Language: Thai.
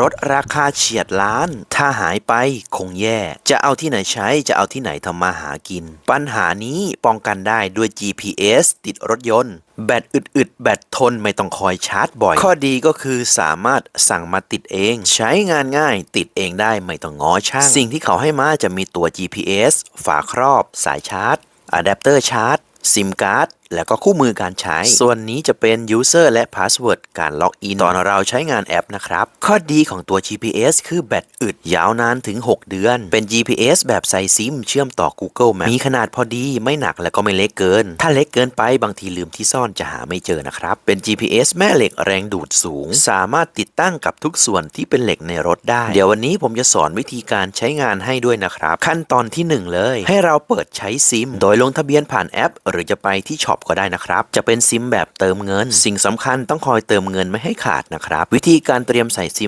รถราคาเฉียดล้าน ถ้าหายไปคงแย่ จะเอาที่ไหนใช้จะเอาที่ไหนทำมาหากิน ปัญหานี้ป้องกันได้ด้วย GPS ติดรถยนต์ แบตอึดๆ แบตทนไม่ต้องคอยชาร์จบ่อย ข้อดีก็คือสามารถสั่งมาติดเอง ใช้งานง่าย ติดเองได้ไม่ต้องง้อช่าง สิ่งที่เขาให้มาจะมีตัว GPS ฝาครอบ สายชาร์จอะแดปเตอร์ชาร์จซิมการ์ด แล้วก็คู่มือการใช้ ส่วนนี้จะเป็น User และ Password การล็อกอินตอนเราใช้งานแอปนะครับ ข้อดีของตัว GPS คือแบตอึดยาวนานถึง 6 เดือน เป็น GPS แบบใส่ซิมเชื่อมต่อ Google Map มีขนาดพอดีไม่หนักและก็ไม่เล็กเกิน ถ้าเล็กเกินไปบางทีลืมที่ซ่อนจะหาไม่เจอนะครับ เป็น GPS แม่เหล็กแรงดูดสูง สามารถติดตั้งกับทุกส่วนที่เป็นเหล็กในรถได้ เดี๋ยววันนี้ผมจะสอนวิธีการใช้งานให้ด้วยนะครับ ขั้นตอนที่หนึ่งเลย ให้เราเปิดใช้ซิม โดยลงทะเบียนผ่านแอป หรือจะไปที่ช็อปก็ได้นะครับ จะเป็นซิมแบบเติมเงิน สิ่งสำคัญต้องคอยเติมเงินไม่ให้ขาดนะครับ วิธีการเตรียมใส่ซิม